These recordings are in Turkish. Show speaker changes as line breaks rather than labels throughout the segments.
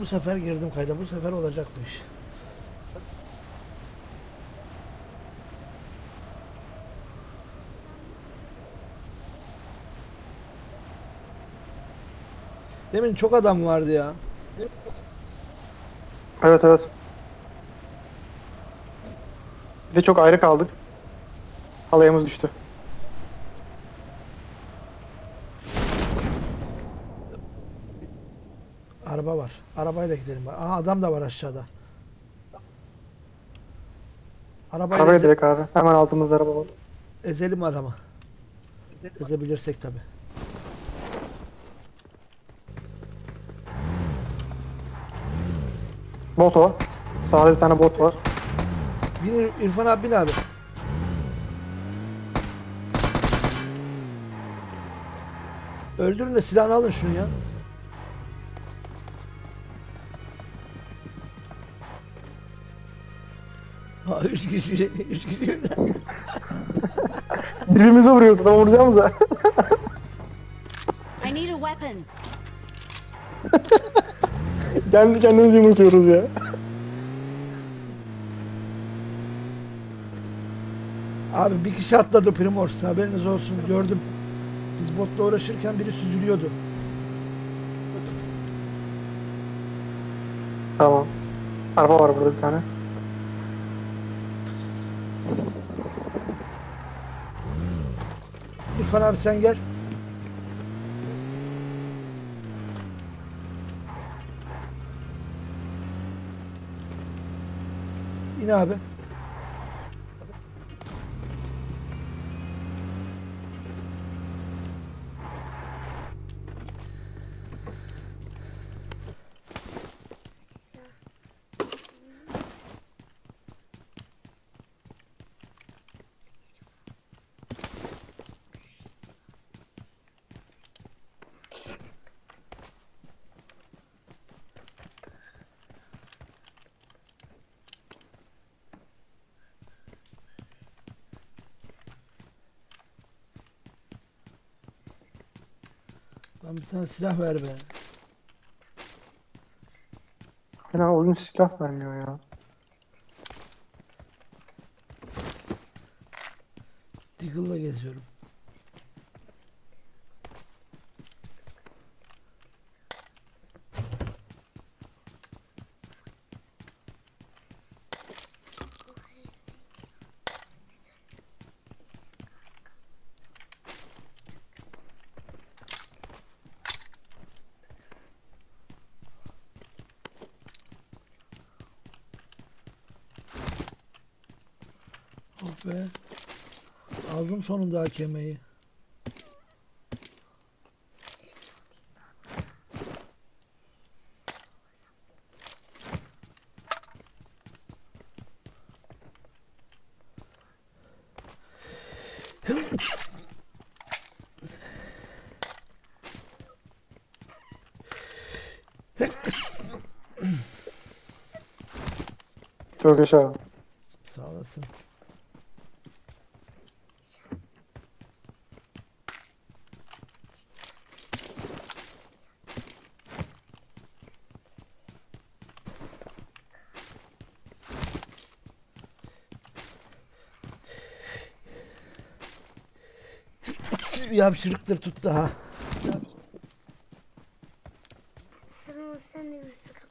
Bu sefer girdim kayda. Bu sefer olacak bu iş. Demin çok adam vardı ya.
Evet evet. Bir de çok ayrı kaldık. Halayımız düştü.
Araba var. Arabayla gidelim. Aha adam da var aşağıda. Arabayla
Arabaya
eze-
direkt abi. Hemen altımızda araba var.
ezelim arama. Ezebilirsek tabi.
Bot o. Sağda bir tane bot var.
Bin İr- İrfan abi bin abi. Öldürün de silahını alın şunu ya. Ha, üç kişi, üç kişi.
Birbirimize vuruyoruz. Adamı vuracağımız da.
I need a weapon.
Kendi kendimizi yumurtuyoruz ya.
Abi bir kişi atladı Primors haberiniz olsun gördüm. Biz botla uğraşırken biri süzülüyordu.
Tamam. Araba var burada bir tane.
İrfan abi sen gel. İn abi. Tane silah ver be.
Fena oyun silah vermiyor ya.
Deagle'la geziyorum. Oh be. Aldım sonunda hakemeyi.
Çok yaşa abi.
Sağ olasın. Bir hapşırıktır tuttu ha.
Sırma sen de bir sıkı.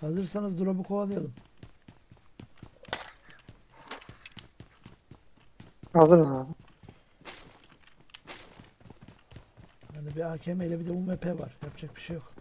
Hazırsanız drop'u kovalayalım.
Hazırız abi.
Yani bir AKM ile bir de UMP var. Yapacak bir şey yok.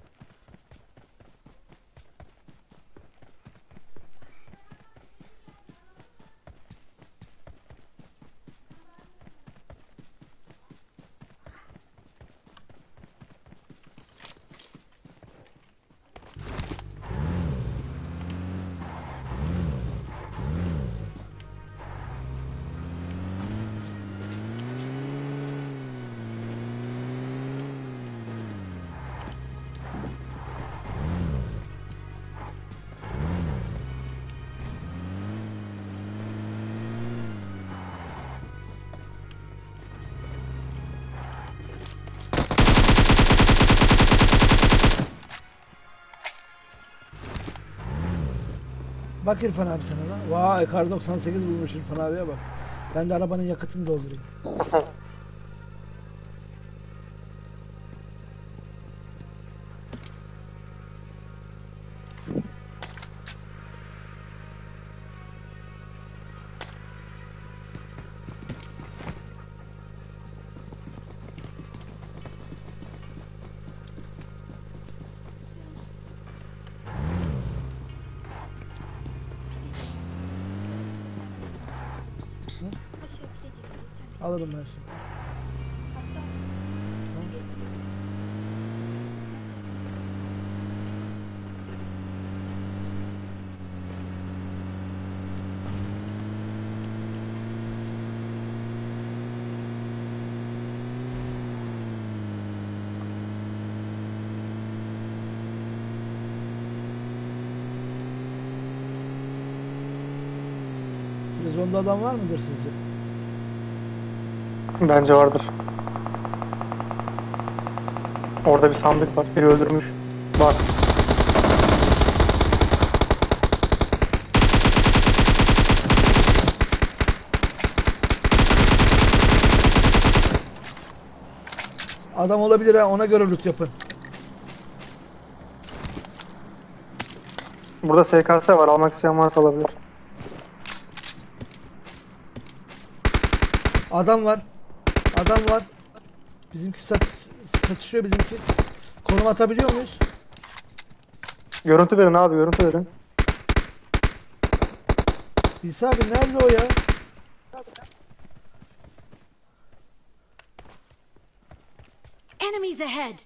Bak İrfan abi sana da. Vay kar 98 bulmuş İrfan abiye bak. Ben de arabanın yakıtını doldurayım. Alırım ben şimdi. Rezonda adam var mıdır sizce?
Bence vardır. Orada bir sandık var. Biri öldürmüş. Var.
Adam olabilir ha ona göre loot yapın.
Burada SKS var. Almak isteyen varsa alabilir.
Adam var. Adam var. Bizimki sat satışıyor bizimki. Konum atabiliyor muyuz?
Görüntü verin abi. Görüntü verin.
İsa abi nerede o ya?
Enemies ahead!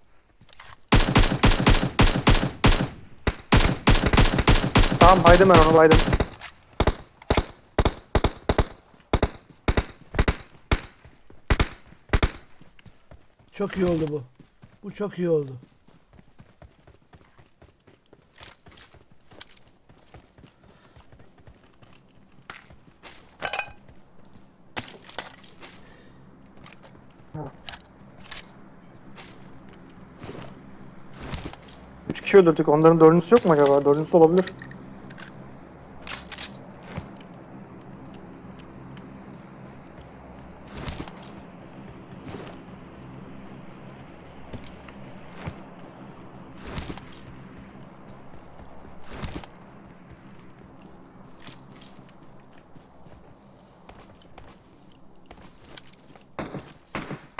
Tamam baydım ben onu baydım.
Çok iyi oldu bu. Bu çok iyi oldu.
Üç kişi öldürdük. Onların dördüncüsü yok mu acaba? Dördüncüsü olabilir.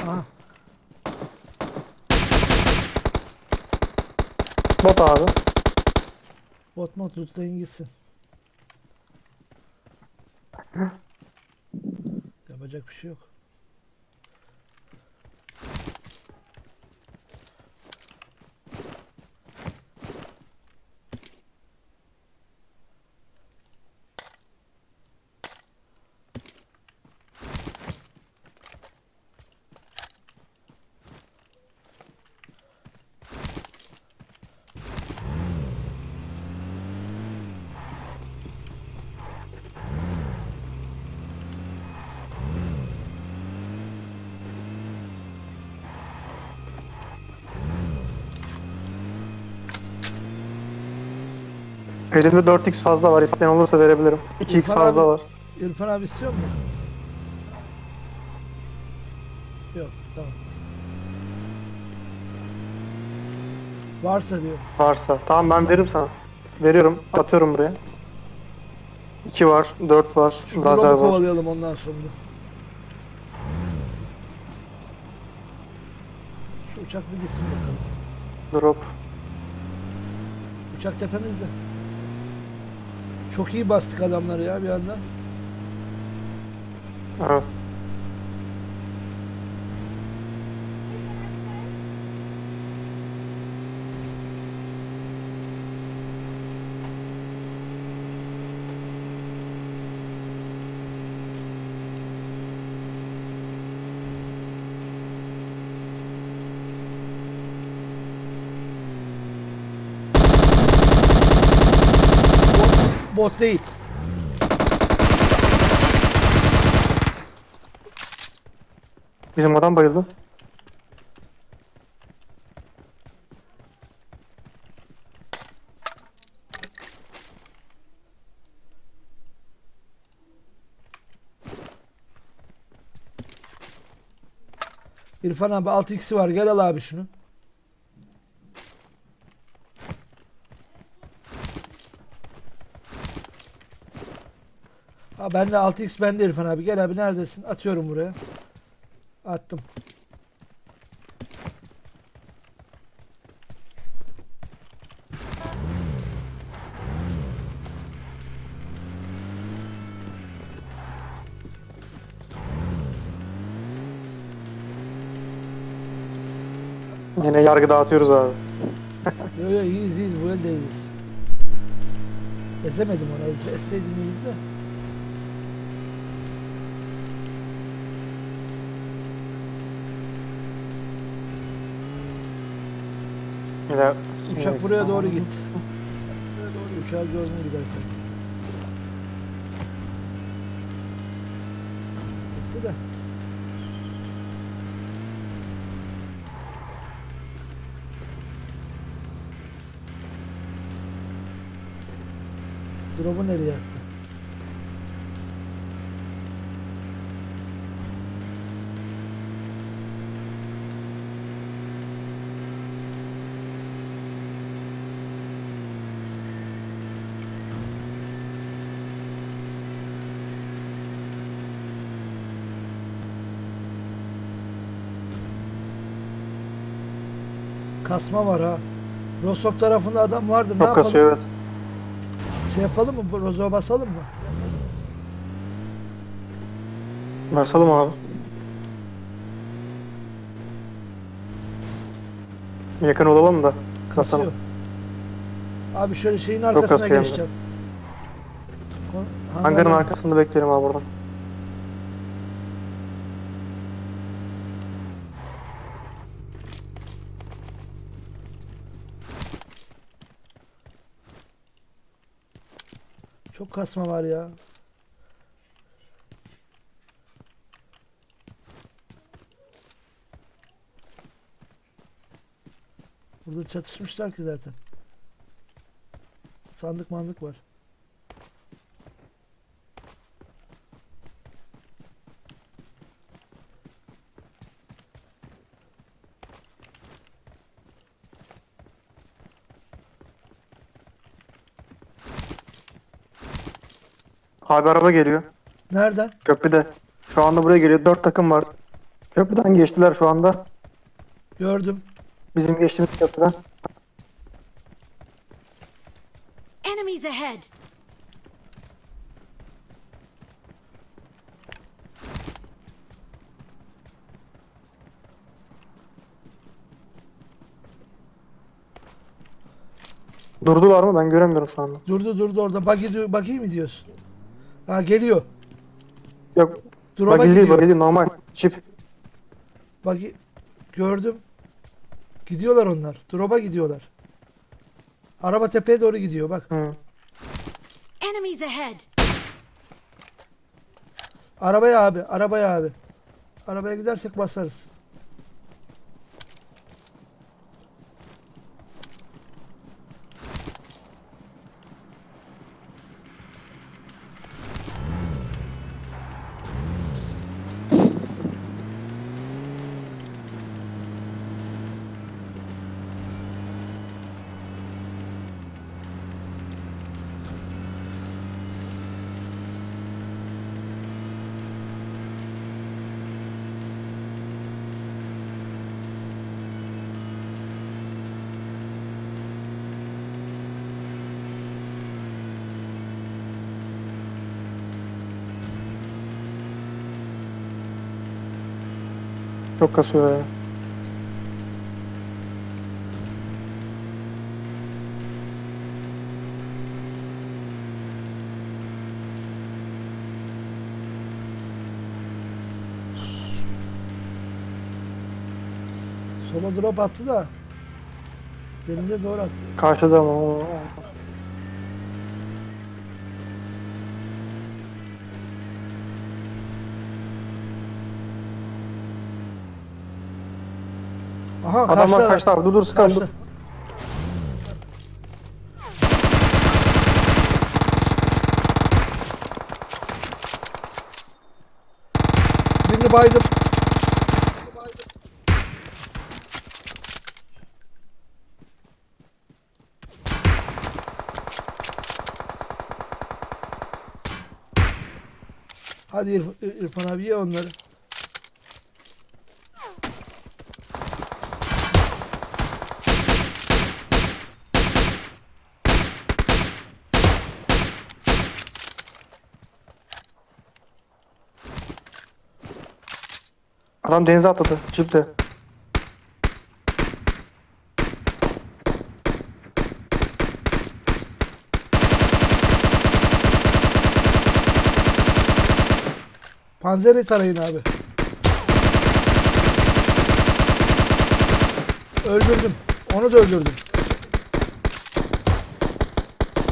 Aha.
Bot abi.
Bot gitsin. Yapacak bir şey yok.
Elimde 4x fazla var. İsteyen olursa verebilirim. 2x
İrfan
fazla
abi-
var.
İrfan abi istiyor mu? Yok tamam. Varsa diyor.
Varsa. Tamam ben veririm sana. Veriyorum. Atıyorum buraya. 2 var. 4 var.
Şu
Lazer
drop'u
var.
kovalayalım ondan sonra. Şu uçak bir gitsin bakalım.
Drop.
Uçak tepemizde. Çok iyi bastık adamları ya bir anda.
Evet.
bot değil.
Bizim adam bayıldı.
İrfan abi 6x'i var gel al abi şunu. Ha bende 6x bende İrfan abi gel abi neredesin? Atıyorum buraya. Attım.
Yine yargı dağıtıyoruz abi.
Yo yo iyiyiz iyiyiz bu elde iyiyiz. Ezemedim onu. Ez, esseydim iyiydi de.
Yine
Uçak buraya doğru git. Uçağı gördüm giderken. Gitti de. Drop'u nereye attı? Kasma var ha. Rostok tarafında adam vardı. ne
çok
yapalım?
kasıyor evet.
Şey yapalım mı? Bu Rozo'ya basalım mı?
Basalım abi. Yakın olalım da.
Kasıyor.
Basalım.
Abi şöyle şeyin arkasına
kasıyor hem de.
geçeceğim.
Hangarın- arkasında bekleyelim abi buradan.
Kasma var ya. Burada çatışmışlar ki zaten. Sandık mandık var.
Abi araba geliyor.
Nereden?
Köprüde. Şu anda buraya geliyor. Dört takım var. Köprüden geçtiler şu anda.
Gördüm.
Bizim geçtiğimiz köprüden.
Enemies ahead!
Durdular mı? Ben göremiyorum şu anda.
Durdu durdu orada. Diyor- buggy mi diyorsun? Ha geliyor.
Yok.
Drop'a
değil,
gidiyor.
değil. Normal. Çip.
Buggy gördüm. Gidiyorlar onlar. Drop'a gidiyorlar. Araba tepeye doğru gidiyor bak.
Hı.
Enemies ahead!
Arabaya abi, arabaya abi. Arabaya gidersek basarız.
Çok kasıyor ya.
Sola drop attı da denize doğru attı.
Karşıda ama. o-
Aha
Adamlar kaçtı abi. Dur dur sıkan dur.
Birini baydım. Hadi İrfan, İrfan abi ye onları.
Adam denize atladı. Ciddi.
Panzeri tarayın abi. Öldürdüm. Onu da öldürdüm.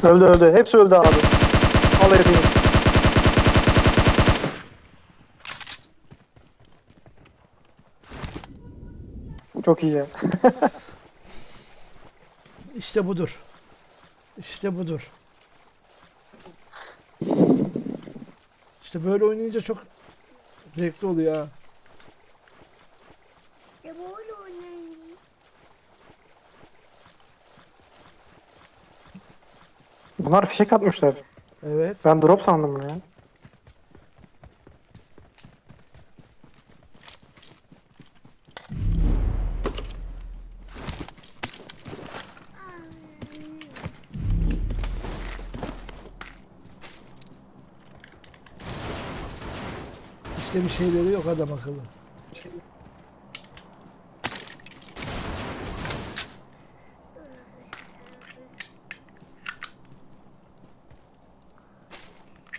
Öldü öldü. Hepsi öldü abi. Al edeyim. Çok iyi ya.
İşte budur. İşte budur. İşte böyle oynayınca çok zevkli oluyor ha.
İşte böyle oynayın.
Bunlar fişek atmışlar.
Evet.
Ben drop sandım bunu ya.
İşte bir şeyleri yok adam akıllı.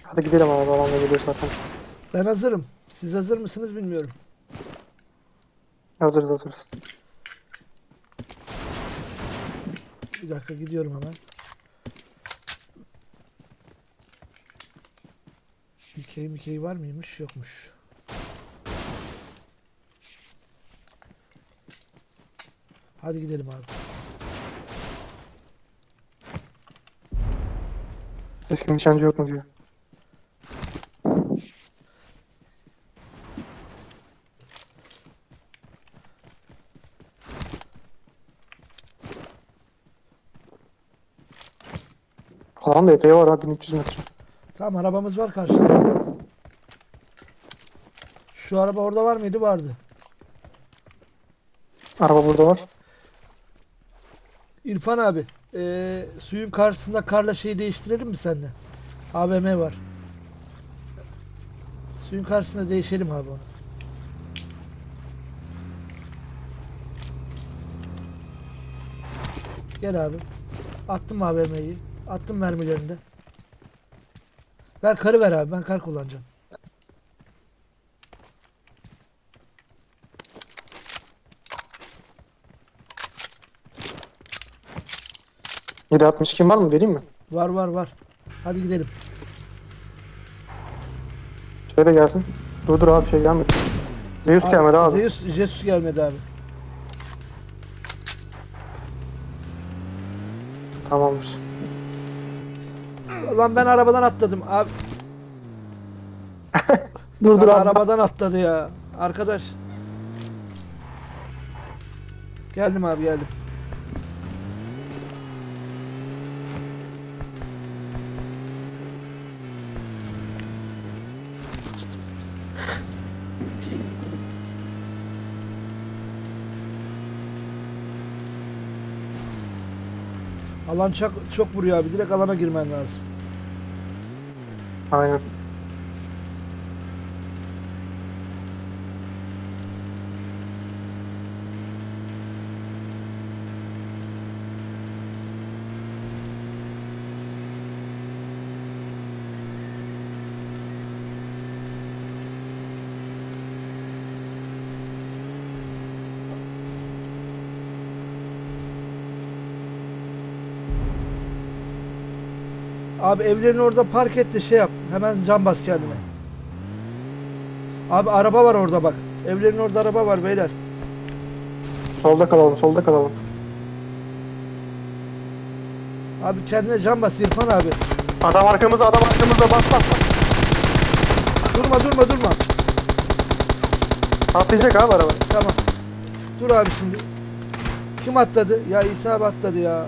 Hadi gidelim abi. Alanda geliyor zaten.
Ben hazırım. Siz hazır mısınız bilmiyorum.
Hazırız hazırız.
Bir dakika gidiyorum hemen. Mikey Mikey var mıymış? Yokmuş. Hadi gidelim abi.
Eski nişancı yok mu diyor. Alan da epey var ha 1300 metre.
Tamam arabamız var karşıda. Şu araba orada var mıydı? Vardı.
Araba burada var.
İrfan abi, eee, suyun karşısında karla şeyi değiştirelim mi seninle? AVM var. Suyun karşısında değişelim abi onu. Gel abi. Attım AVM'yi. Attım mermilerini de. Ver karı ver abi. Ben kar kullanacağım.
762 var mı vereyim mi?
Var var var. Hadi gidelim.
Şey de gelsin. Dur dur abi şey gelmedi. Zeus gelmedi abi.
Zeus, Jesus gelmedi abi.
Tamamdır.
Lan ben arabadan atladım. Abi
Dur dur abi.
arabadan atladı ya. Arkadaş. Geldim abi geldim. Alan çok, çok vuruyor abi. Direkt alana girmen lazım.
Aynen.
Abi evlerin orada park et de şey yap. Hemen cam bas kendine. Abi araba var orada bak. Evlerin orada araba var beyler.
Solda kalalım solda kalalım.
Abi kendine cam bas İrfan abi.
Adam arkamızda adam arkamızda bas bas.
Durma durma durma.
Atlayacak abi araba.
Tamam. Dur abi şimdi. Kim atladı? Ya İsa abi atladı ya.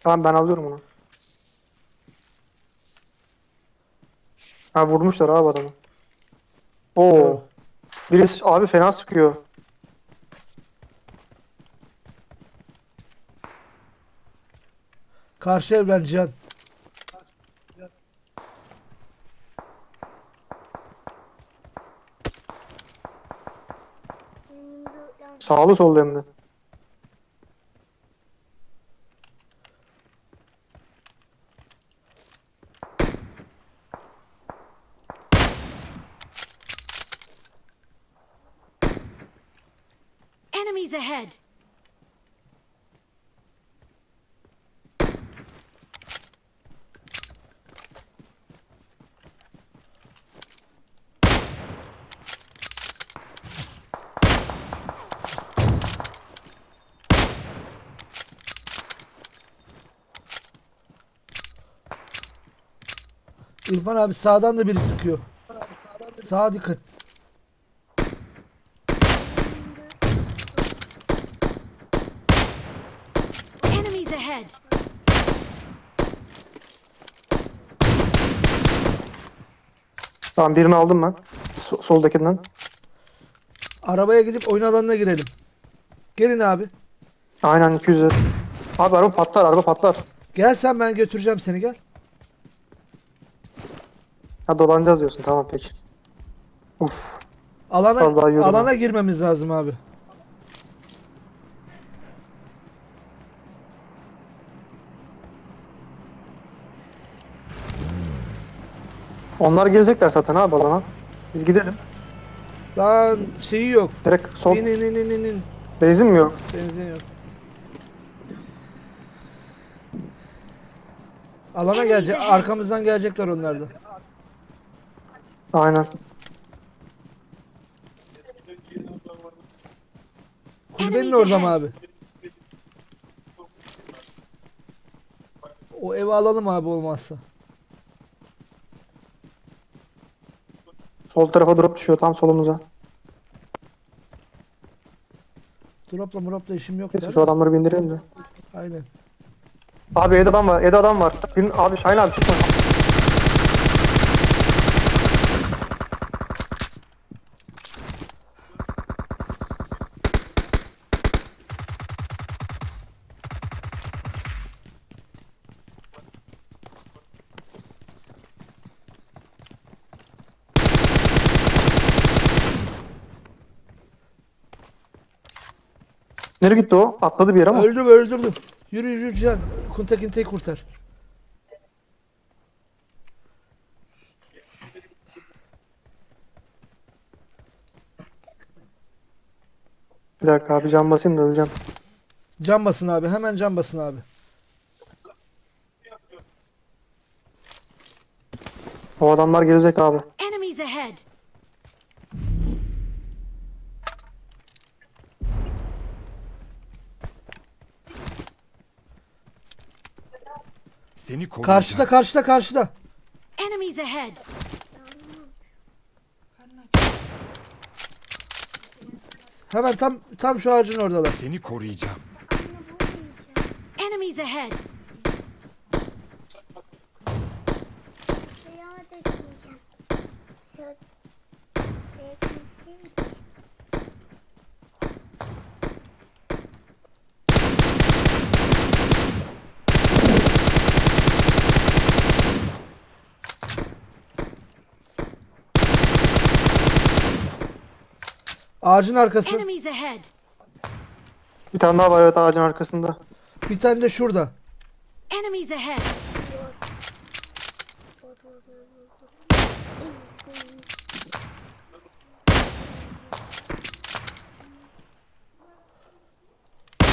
Tamam ben alıyorum onu. Ha vurmuşlar abi adamı. Oo. Birisi abi fena sıkıyor.
Karşı evren Cihan.
Sağlı sollu hem de.
Enemies ahead!
İrfan abi sağdan da biri sıkıyor. Sağa dikkat.
Enemies ahead!
Tamam birini aldım ben. So- soldakinden.
Arabaya gidip oyun alanına girelim. Gelin abi.
Aynen 200 Abi araba patlar araba patlar.
Gel sen ben götüreceğim seni gel.
Ha dolanacağız diyorsun tamam peki. Uf.
Alana alana girmemiz lazım abi.
Onlar gelecekler zaten abi alana. Biz gidelim.
Lan şeyi yok.
Direkt sol.
İn in in in in in.
Benzin mi yok?
Benzin yok. Alana gelecek. Arkamızdan gelecekler onlar da.
Aynen.
Kulübenin orada mı abi? O evi alalım abi olmazsa.
Sol tarafa drop düşüyor tam solumuza.
Dropla muropla işim yok
Neyse şu adamları bindirelim de.
Aynen.
Abi evde adam var. Evde adam var. Bin, abi Şahin abi çıkma. Nereye gitti o? Atladı bir yere ama.
Öldüm öldürdüm. Yürü yürü Can. Kuntakinte'yi kurtar.
Bir dakika abi can basayım da öleceğim.
Can basın abi. Hemen can basın abi.
O adamlar gelecek abi.
Enemies ahead!
Seni koruyacağım.
Karşıda karşıda karşıda.
Enemies ahead!
Hemen tam tam şu ağacın oradalar.
Seni koruyacağım.
Enemies ahead!
Söz.
Ağacın arkası.
Enemies ahead!
Bir tane daha var evet ağacın arkasında.
Bir tane de şurada.
Enemies ahead!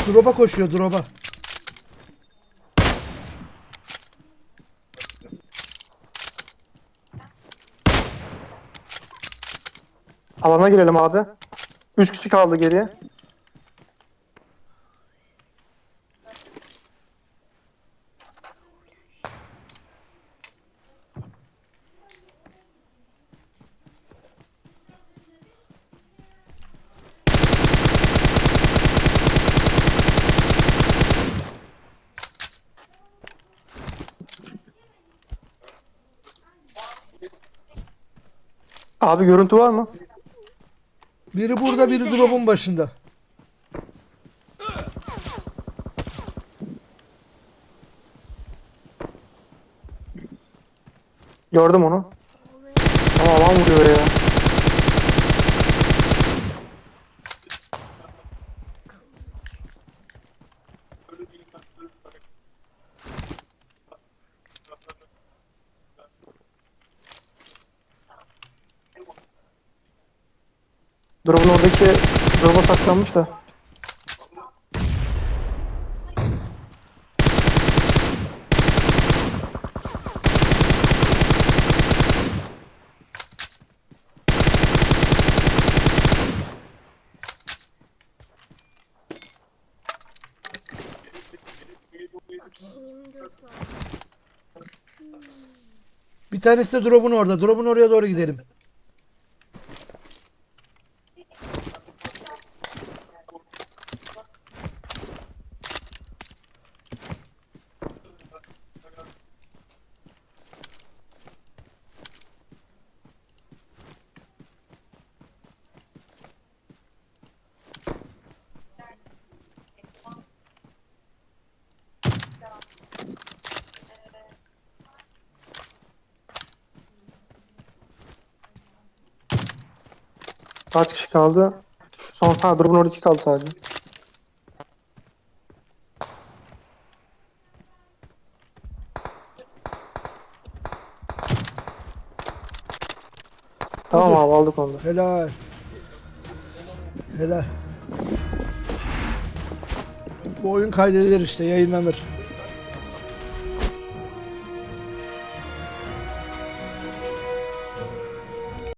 Drop'a koşuyor drop'a.
Alana girelim abi. Üç kişi kaldı geriye. Abi görüntü var mı?
Biri burada biri drop'un başında.
Gördüm onu. Ama alan vuruyor ya. Drop'un oradaki drop'a saklanmış da.
Okey 24 var.
Bir tanesi de drop'un orada. Drop'un oraya doğru gidelim.
Kaç kişi kaldı? Şu Son ha drop'un orada iki kaldı sadece. Tamam abi aldık onu da.
Helal. Helal. Bu oyun kaydedilir işte yayınlanır.